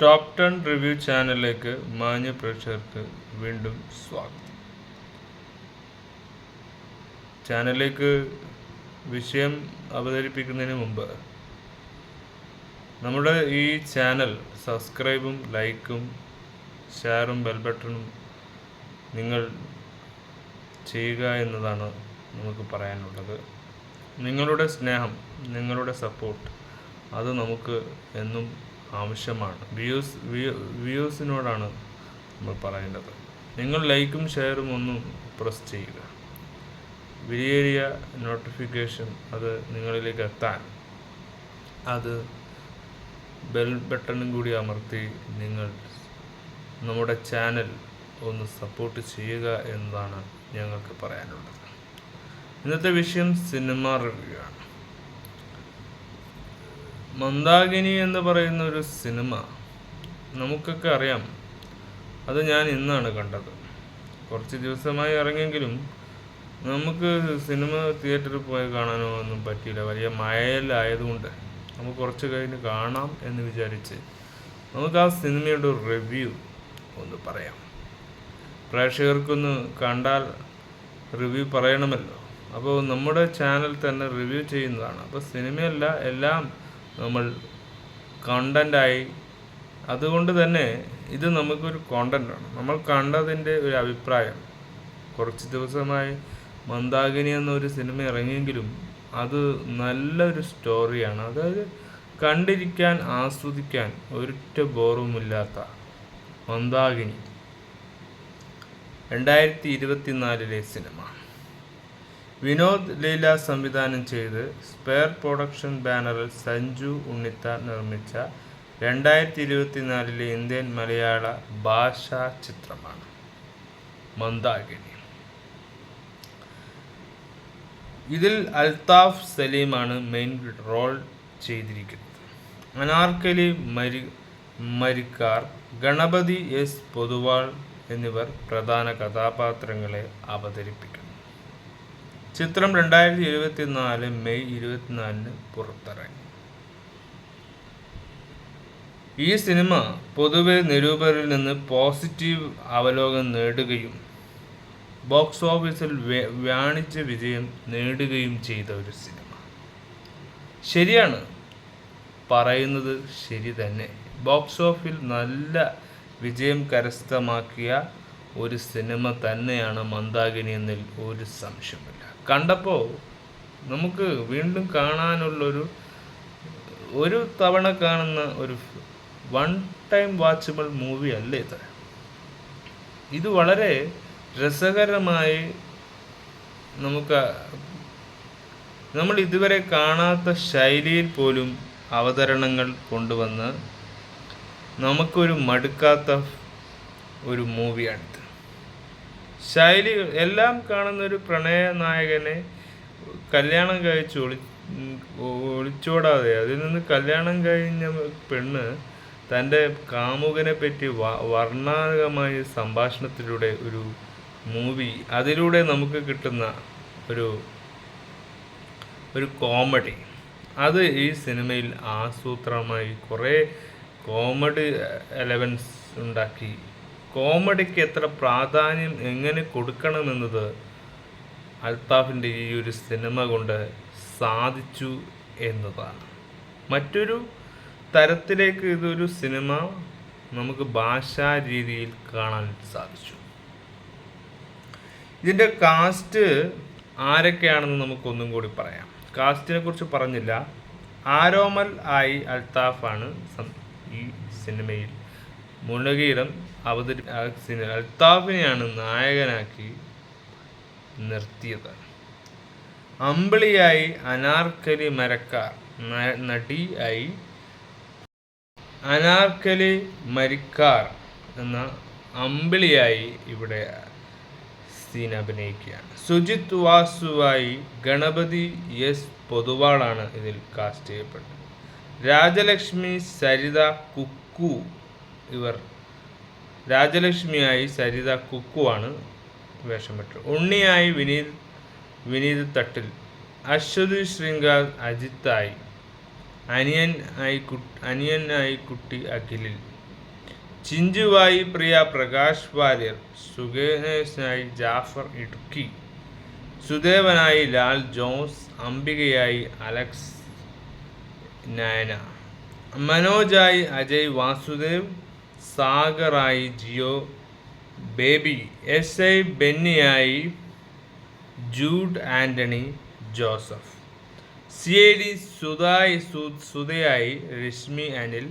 Top ten review ചാനലിലേക്ക് മാന്യ പ്രേക്ഷകർക്ക് വീണ്ടും സ്വാഗതം. ചാനലിലേക്ക് വിഷയം അവതരിപ്പിക്കുന്നതിന് മുമ്പ് നമ്മുടെ ഈ ചാനൽ സബ്സ്ക്രൈബും ലൈക്കും ഷെയറും ബെൽ ബട്ടണും നിങ്ങൾ ചെയ്യുക എന്നതാണ് നമുക്ക് പറയാനുള്ളത്. നിങ്ങളുടെ സ്നേഹം നിങ്ങളുടെ സപ്പോർട്ട് അത് നമുക്ക് എന്നും ആവശ്യമാണ്. വ്യൂസ് വ്യൂസിനോടാണ് നമ്മൾ പറയേണ്ടത്. നിങ്ങൾ ലൈക്കും ഷെയറും ഒന്നും പ്രസ് ചെയ്യുക. വിലയേറിയ നോട്ടിഫിക്കേഷൻ അത് നിങ്ങളിലേക്ക് എത്താൻ. അത് ബെൽ ബട്ടണും കൂടി അമർത്തി നിങ്ങൾ നമ്മുടെ ചാനൽ ഒന്ന് സപ്പോർട്ട് ചെയ്യുക എന്നതാണ് ഞങ്ങൾക്ക് പറയാനുള്ളത്. ഇന്നത്തെ വിഷയം സിനിമ റിവ്യൂ ആണ്. മന്ദാകിനി എന്ന് പറയുന്ന ഒരു സിനിമ നമുക്കൊക്കെ അറിയാം. അത് ഞാൻ ഇന്നാണ് കണ്ടത്. കുറച്ച് ദിവസമായി ഇറങ്ങിയെങ്കിലും നമുക്ക് സിനിമ തിയേറ്ററിൽ പോയി കാണാനോ ഒന്നും പറ്റിയില്ല. വലിയ മഴയിലായതുകൊണ്ട് നമുക്ക് കുറച്ച് കഴിഞ്ഞ് കാണാം എന്ന് വിചാരിച്ച് നമുക്ക് ആ സിനിമയുടെ റിവ്യൂ ഒന്ന് പറയാം. പ്രേക്ഷകർക്കൊന്ന് കണ്ടാൽ റിവ്യൂ പറയണമല്ലോ. അപ്പോൾ നമ്മുടെ ചാനൽ തന്നെ റിവ്യൂ ചെയ്യുന്നതാണ്. അപ്പോൾ സിനിമയല്ല എല്ലാം നമ്മൾ കണ്ടന്റായി അതുകൊണ്ട് തന്നെ ഇത് നമുക്കൊരു കോണ്ടന്റാണ് നമ്മൾ കണ്ടതിന്റെ ഒരു അഭിപ്രായം. കുറച്ച് ദിവസമായി മന്ദാകിനി എന്നൊരു സിനിമ ഇറങ്ങിയെങ്കിലും അത് നല്ലൊരു സ്റ്റോറിയാണ് അതായത് കണ്ടിരിക്കാൻ ആസ്വദിക്കാൻ ഒരൊറ്റ ബോറുമില്ലാത്ത മന്ദാകിനി. രണ്ടായിരത്തി ഇരുപത്തിനാലിലെ സിനിമ. വിനോദ് ലീല സംവിധാനം ചെയ്ത് സ്പെയർ പ്രൊഡക്ഷൻ ബാനറിൽ സഞ്ജു ഉണ്ണിത്ത നിർമ്മിച്ച രണ്ടായിരത്തി ഇരുപത്തിനാലിലെ ഇന്ത്യൻ മലയാള ഭാഷാ ചിത്രമാണ് മന്ദാകിനി. ഇതിൽ അൽതാഫ് സലീമാണ് മെയിൻ റോൾ ചെയ്തിരിക്കുന്നത്. അനാർക്കലി മരി മരിക്കാർ ഗണപതി എസ് പൊതുവാൾ എന്നിവർ പ്രധാന കഥാപാത്രങ്ങളെ അവതരിപ്പിക്കുന്നു. ചിത്രം രണ്ടായിരത്തി ഇരുപത്തി നാല് മെയ് ഇരുപത്തിനാലിന് പുറത്തിറങ്ങി. ഈ സിനിമ പൊതുവെ നിരൂപകരിൽ നിന്ന് പോസിറ്റീവ് അവലോകനം നേടുകയും ബോക്സ് ഓഫീസിൽ വാണിജ്യ വിജയം നേടുകയും ചെയ്ത ഒരു സിനിമ. ശരിയാണ് പറയുന്നത് ശരി തന്നെ. ബോക്സ് ഓഫിൽ നല്ല വിജയം കരസ്ഥമാക്കിയ ഒരു സിനിമ തന്നെയാണ് മന്ദാകിനി എന്നതിൽ ഒരു സംശയമില്ല. കണ്ടപ്പോൾ നമുക്ക് വീണ്ടും കാണാനുള്ളൊരു ഒരു തവണ കാണുന്ന ഒരു വൺ ടൈം വാച്ചബിൾ മൂവി അല്ല ഇത്? ഇത് വളരെ രസകരമായി നമുക്ക് നമ്മൾ ഇതുവരെ കാണാത്ത ശൈലിയിൽ പോലും അവതരണങ്ങൾ കൊണ്ടുവന്ന് നമുക്കൊരു മടുക്കാത്ത ഒരു മൂവിയാണിത്. ശൈലി എല്ലാം കാണുന്ന ഒരു പ്രണയ നായകനെ കല്യാണം കഴിച്ച് ഒളി ഒളിച്ചോടാതെ അതിൽ നിന്ന് കല്യാണം കഴിഞ്ഞ പെണ്ണ് തന്റെ കാമുകനെ പറ്റി വർണാകമായ സംഭാഷണത്തിലൂടെ ഒരു മൂവി അതിലൂടെ നമുക്ക് കിട്ടുന്ന ഒരു ഒരു കോമഡി. അത് ഈ സിനിമയിൽ ആസൂത്രമായി കുറേ കോമഡി എലവൻസ് ഉണ്ടാക്കി കോമഡിക്ക് എത്ര പ്രാധാന്യം എങ്ങനെ കൊടുക്കണമെന്നത് അൽത്താഫിന്റെ ഈ ഒരു സിനിമ കൊണ്ട് സാധിച്ചു എന്നതാണ്. മറ്റൊരു തരത്തിലേക്ക് ഇതൊരു സിനിമ നമുക്ക് ഭാഷാ രീതിയിൽ കാണാൻ സാധിച്ചു. ഇതിന്റെ കാസ്റ്റ് ആരൊക്കെയാണെന്ന് നമുക്കൊന്നും കൂടി പറയാം. കാസ്റ്റിനെ കുറിച്ച് പറഞ്ഞില്ല. ആരോമൽ ആയി അൽത്താഫാണ് ഈ സിനിമയിൽ മുളകീരം അവതരി അൽത്താഫിനെയാണ് നായകനാക്കി നിർത്തിയത്. അമ്പിളിയായി അനാർക്കലി മരക്കാർ ആയി അനാർക്കലി മരിക്കാർ എന്ന അമ്പിളിയായി ഇവിടെ സീൻ അഭിനയിക്കുകയാണ്. സുജിത് വാസുവായി ഗണപതി എസ് പൊതുവാളാണ് ഇതിൽ കാസ്റ്റ് ചെയ്യപ്പെട്ടത്. രാജലക്ഷ്മി സരിത കുക്കു ഇവർ. രാജലക്ഷ്മിയായി സരിത കുക്കുവാണ് വേഷമിട്ടത് ഉണ്ണിയായി വിനീത് വിനീത് തട്ടിൽ. അശ്വതി ശൃംഗാർ അജിത്തായി. അനിയൻ ആയി കു അനിയനായി കുട്ടി അഖിലിൽ. ചിഞ്ചുവായി പ്രിയ പ്രകാശ് വാര്യർ. സുഗേനേശനായി ജാഫർ ഇടുക്കി. സുദേവനായി ലാൽ ജോസ്. അംബികയായി അലക്സ് നയന. മനോജായി അജയ് വാസുദേവ്. സാഗറായി Jeo Baby S I ബെന്നിയായി Jude Anthany Joseph. C I D സുതായി സുധയായി രശ്മി അനിൽ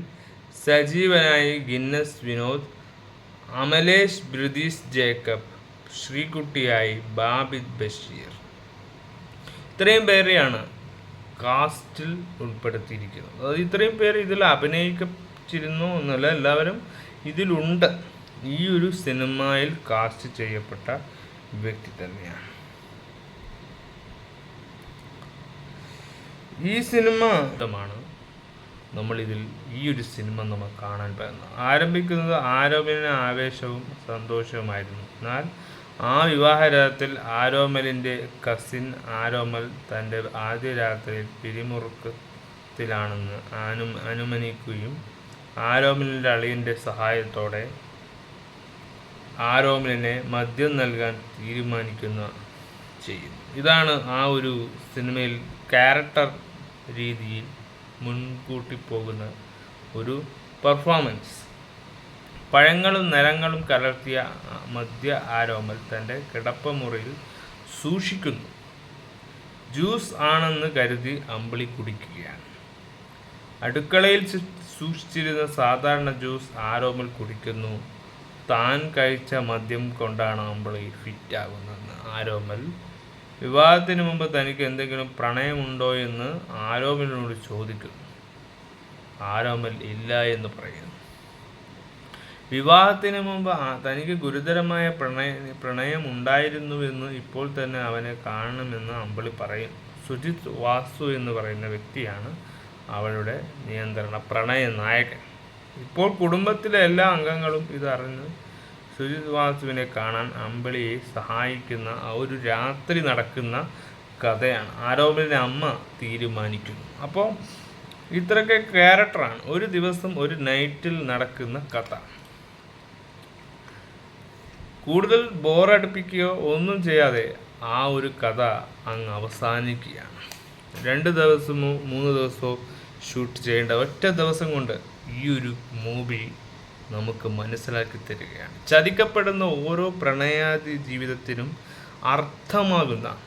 സജീവനായി ഗിന്നസ് വിനോദ് അമലേഷ് ബ്രിതീഷ് ജേക്കബ് ശ്രീകുട്ടിയായി ബാബിദ് ബഷീർ. ഇത്രയും പേരെയാണ് കാസ്റ്റിൽ ഉൾപ്പെടുത്തിയിരിക്കുന്നത്. അതായത് ഇത്രയും പേര് ഇതിൽ അഭിനയിച്ചിരുന്നു എന്നല്ല എല്ലാവരും ഇതിലുണ്ട്. ഈ ഒരു സിനിമയിൽ കാസ്റ്റ് ചെയ്യപ്പെട്ട വ്യക്തി തന്നെയാണ്. ഈ സിനിമ നമ്മൾ നമ്മളിതിൽ ഈ ഒരു സിനിമ നമ്മൾ കാണാൻ പറ്റുന്നത്. ആരംഭിക്കുന്നത് ആരോമലിന് ആവേശവും സന്തോഷവുമായിരുന്നു. എന്നാൽ ആ വിവാഹരാത്രിയിൽ ആരോമലിന്റെ കസിൻ ആരോമൽ തന്റെ ആദ്യ രാത്രിയിൽ പിരിമുറുക്കത്തിലാണെന്ന് അനു അനുമാനിക്കുകയും ആരോമലിന്റെ അളിയന്റെ സഹായത്തോടെ ആരോമിലിനെ മദ്യം നൽകാൻ തീരുമാനിക്കുന്ന ചെയ്യുന്നു. ഇതാണ് ആ ഒരു സിനിമയിൽ ക്യാരക്ടർ രീതിയിൽ മുൻകൂട്ടി പോകുന്ന ഒരു പെർഫോമൻസ്. പഴങ്ങളും നിറങ്ങളും കലർത്തിയ മദ്യ ആരോമൽ തന്റെ കിടപ്പമുറിയിൽ സൂക്ഷിക്കുന്നു. ജ്യൂസ് ആണെന്ന് കരുതി അമ്പിളി കുടിക്കുകയാണ്. അടുക്കളയിൽ സൂക്ഷിച്ചിരുന്ന സാധാരണ ജ്യൂസ് ആരോമൽ കുടിക്കുന്നു. താൻ കഴിച്ച മദ്യം കൊണ്ടാണ് അമ്പിളി ഫിറ്റാകുന്നതെന്ന് ആരോമൽ. വിവാഹത്തിന് മുമ്പ് തനിക്ക് എന്തെങ്കിലും പ്രണയമുണ്ടോ എന്ന് ആരോമലിനോട് ചോദിക്കുന്നു ആരോമൽ ഇല്ല എന്ന് പറയുന്നു. വിവാഹത്തിന് മുമ്പ് തനിക്ക് ഗുരുതരമായ പ്രണയ പ്രണയം ഉണ്ടായിരുന്നുവെന്ന് ഇപ്പോൾ തന്നെ അവനെ കാണണമെന്ന് അമ്പിളി പറയും. സുജിത് വാസു എന്ന് പറയുന്ന വ്യക്തിയാണ് അവളുടെ നിയന്ത്രണ പ്രണയ നായകൻ. ഇപ്പോൾ കുടുംബത്തിലെ എല്ലാ അംഗങ്ങളും ഇതറിഞ്ഞ് സുജിത് വാസുവിനെ കാണാൻ അമ്പിളിയെ സഹായിക്കുന്ന ഒരു രാത്രി നടക്കുന്ന കഥയാണ്. ആരോപിലിന്റെ അമ്മ തീരുമാനിക്കുന്നു. അപ്പോൾ ഇത്രയൊക്കെ ക്യാരക്ടറാണ്. ഒരു ദിവസം ഒരു നൈറ്റിൽ നടക്കുന്ന കഥ. കൂടുതൽ ബോറടിപ്പിക്കുകയോ ഒന്നും ചെയ്യാതെ ആ ഒരു കഥ അങ്ങ് അവസാനിക്കുകയാണ്. രണ്ട് ദിവസമോ മൂന്ന് ദിവസമോ ഷൂട്ട് ചെയ്യേണ്ട ഒറ്റ ദിവസം കൊണ്ട് ഈ ഒരു മൂവി നമുക്ക് മനസ്സിലാക്കി തരികയാണ്. ചതിക്കപ്പെടുന്ന ഓരോ പ്രണയാദി ജീവിതത്തിനും അർത്ഥമാകുന്ന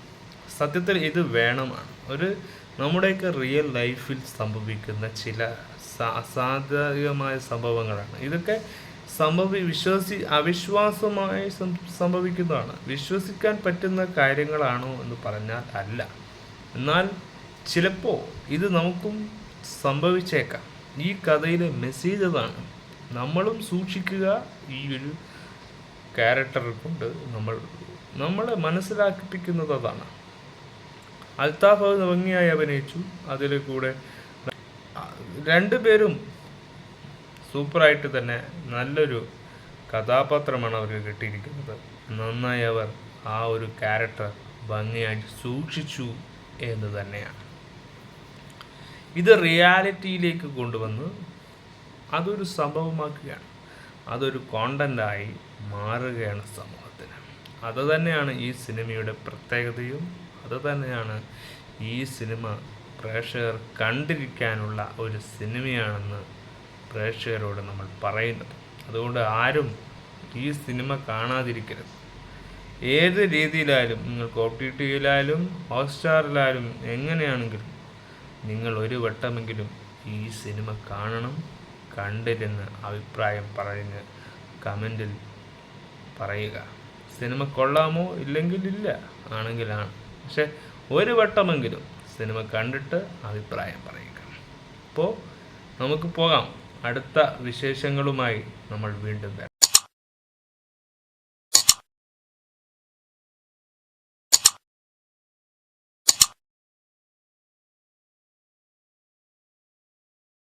സത്യത്തിൽ ഇത് വേണമാണ്. ഒരു നമ്മുടെയൊക്കെ റിയൽ ലൈഫിൽ സംഭവിക്കുന്ന ചില അസാധാരികമായ സംഭവങ്ങളാണ്. ഇതൊക്കെ സംഭവി വിശ്വസി അവിശ്വാസമായി സംഭവിക്കുന്നതാണ്. വിശ്വസിക്കാൻ പറ്റുന്ന കാര്യങ്ങളാണോ എന്ന് പറഞ്ഞാൽ അല്ല. എന്നാൽ ചിലപ്പോൾ ഇത് നമുക്കും സംഭവിച്ചേക്കാം. ഈ കഥയിലെ മെസ്സേജ് അതാണ്. നമ്മളും സൂക്ഷിക്കുക. ഈ ഒരു ക്യാരക്ടർ കൊണ്ട് നമ്മൾ നമ്മളെ മനസ്സിലാക്കിപ്പിക്കുന്നത് അതാണ്. അൽത്താഫ് ഭംഗിയായി അഭിനയിച്ചു. അതിൽ കൂടെ രണ്ടുപേരും സൂപ്പറായിട്ട് തന്നെ നല്ലൊരു കഥാപാത്രമാണ് അവർക്ക് കിട്ടിയിരിക്കുന്നത്. നന്നായി അവർ ആ ഒരു ക്യാരക്ടർ ഭംഗിയായി സൂക്ഷിച്ചു എന്ന് തന്നെയാണ്. ഇത് റിയാലിറ്റിയിലേക്ക് കൊണ്ടുവന്ന് അതൊരു സംഭവമാക്കുകയാണ്. അതൊരു കോണ്ടന്റായി മാറുകയാണ് സമൂഹത്തിന്. അത് തന്നെയാണ് ഈ സിനിമയുടെ പ്രത്യേകതയും. അത് തന്നെയാണ് ഈ സിനിമ പ്രേക്ഷകർ കണ്ടിരിക്കാനുള്ള ഒരു സിനിമയാണെന്ന് പ്രേക്ഷകരോട് നമ്മൾ പറയുന്നത്. അതുകൊണ്ട് ആരും ഈ സിനിമ കാണാതിരിക്കരുത്. ഏത് രീതിയിലായാലും നിങ്ങൾക്ക് ഒ ടി ടിയിലായാലും ഹോട്ട്സ്റ്റാറിലായാലും എങ്ങനെയാണെങ്കിലും നിങ്ങൾ ഒരു വട്ടമെങ്കിലും ഈ സിനിമ കാണണം കണ്ടിരുന്ന് അഭിപ്രായം പറഞ്ഞ് കമന്റിൽ പറയുക. സിനിമ കൊള്ളാമോ? ഇല്ലെങ്കിൽ ഇല്ല. ആണെങ്കിലാണ്. പക്ഷെ ഒരു വട്ടമെങ്കിലും സിനിമ കണ്ടിട്ട് അഭിപ്രായം പറയുക. അപ്പോൾ നമുക്ക് പോകാം. അടുത്ത വിശേഷങ്ങളുമായി നമ്മൾ വീണ്ടും വരാം.